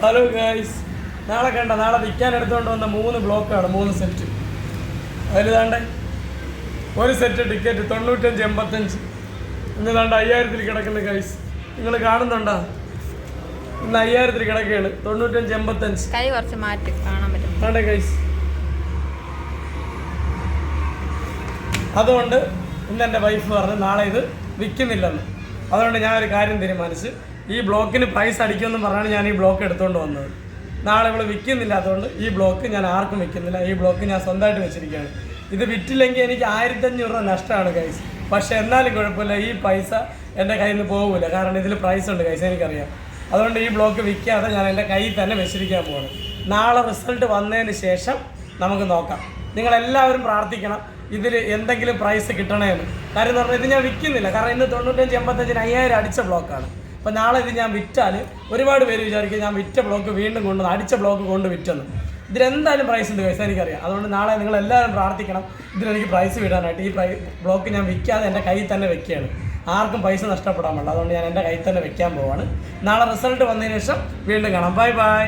Hello guys നാളെ കണ്ട നാളെ വിൽക്കാൻ എടുത്തുകൊണ്ട് വന്ന മൂന്ന് ബ്ലോക്കാണ് മൂന്ന് സെറ്റ് അതിൽ താണ്ടെ ഒരു സെറ്റ് ടിക്കറ്റ് തൊണ്ണൂറ്റഞ്ച് എൺപത്തഞ്ച്. ഇന്ന് താണ്ട അയ്യായിരത്തിൽ കിടക്കുന്ന ഗൈസ് നിങ്ങൾ കാണുന്നുണ്ടോ? ഇന്ന് അയ്യായിരത്തിൽ കിടക്കുകയാണ് തൊണ്ണൂറ്റഞ്ച് എൺപത്തഞ്ച്. കൈ കുറച്ച് മാറ്റി കാണാൻ പറ്റും. ആണ്ടെ ഗൈസ് അതുകൊണ്ട് ഇന്ന് എന്റെ വൈഫ് പറഞ്ഞു നാളെ ഇത് വിൽക്കുന്നില്ലെന്ന്. അതുകൊണ്ട് ഞാൻ ഒരു കാര്യം തീരുമാനിച്ച് ഈ ബ്ലോക്കിന് പ്രൈസ് അടിക്കുമെന്ന് പറഞ്ഞാണ് ഞാൻ ഈ ബ്ലോക്ക് എടുത്തുകൊണ്ട് വന്നത്. നാളെ ഇവിടെ വിൽക്കുന്നില്ല അതുകൊണ്ട് ഈ ബ്ലോക്ക് ഞാൻ ആർക്കും വിൽക്കുന്നില്ല. ഈ ബ്ലോക്ക് ഞാൻ സ്വന്തമായിട്ട് വെച്ചിരിക്കുകയാണ്. ഇത് വിറ്റില്ലെങ്കിൽ എനിക്ക് ആയിരത്തഞ്ഞൂറ് രൂപ നഷ്ടമാണ് കൈസ് പക്ഷേ എന്നാലും കുഴപ്പമില്ല ഈ പൈസ എന്റെ കയ്യിൽ നിന്ന് പോകില്ല കാരണം ഇതിൽ പ്രൈസ് ഉണ്ട് കൈസ് എനിക്കറിയാം. അതുകൊണ്ട് ഈ ബ്ലോക്ക് വിൽക്കാതെ ഞാൻ എന്റെ കയ്യിൽ തന്നെ വെച്ചിരിക്കാൻ പോകണം നാളെ റിസൾട്ട് വന്നതിന് ശേഷം നമുക്ക് നോക്കാം. നിങ്ങളെല്ലാവരും പ്രാർത്ഥിക്കണം. ഇതിൽ എന്തെങ്കിലും പ്രൈസ് കിട്ടണമെന്ന് കാര്യം എന്ന് പറഞ്ഞാൽ ഇത് ഞാൻ വിൽക്കുന്നില്ല കാരണം ഇന്ന് തൊണ്ണൂറ്റഞ്ച് എൺപത്തഞ്ചിന് അയ്യായിരം അടിച്ച ബ്ലോക്കാണ് അപ്പോൾ നാളെ ഇത് ഞാൻ വിറ്റാൽ ഒരുപാട് പേര് വിചാരിക്കും ഞാൻ വിറ്റ ബ്ലോക്ക് വീണ്ടും കൊണ്ടുവന്ന് അടിച്ച ബ്ലോക്ക് കൊണ്ട് വിറ്റെന്ന്. ഇതിലെന്തായാലും പ്രൈസ് ഉണ്ട് പൈസ എനിക്കറിയാം. അതുകൊണ്ട് നാളെ നിങ്ങൾ എല്ലാവരും പ്രാർത്ഥിക്കണം. ഇതിലെനിക്ക് പ്രൈസ് വിടാനായിട്ട്. ഈ പ്രൈ ബ്ലോക്ക് ഞാൻ വിൽക്കാതെ എന്റെ കയ്യിൽ തന്നെ വെക്കുകയാണ്. ആർക്കും പൈസ നഷ്ടപ്പെടാൻ പാടില്ല അതുകൊണ്ട് ഞാൻ എന്റെ കയ്യിൽ തന്നെ വെക്കാൻ പോവാണ്. നാളെ റിസൾട്ട് വന്നതിന് ശേഷം വീണ്ടും കാണാം. Bye bye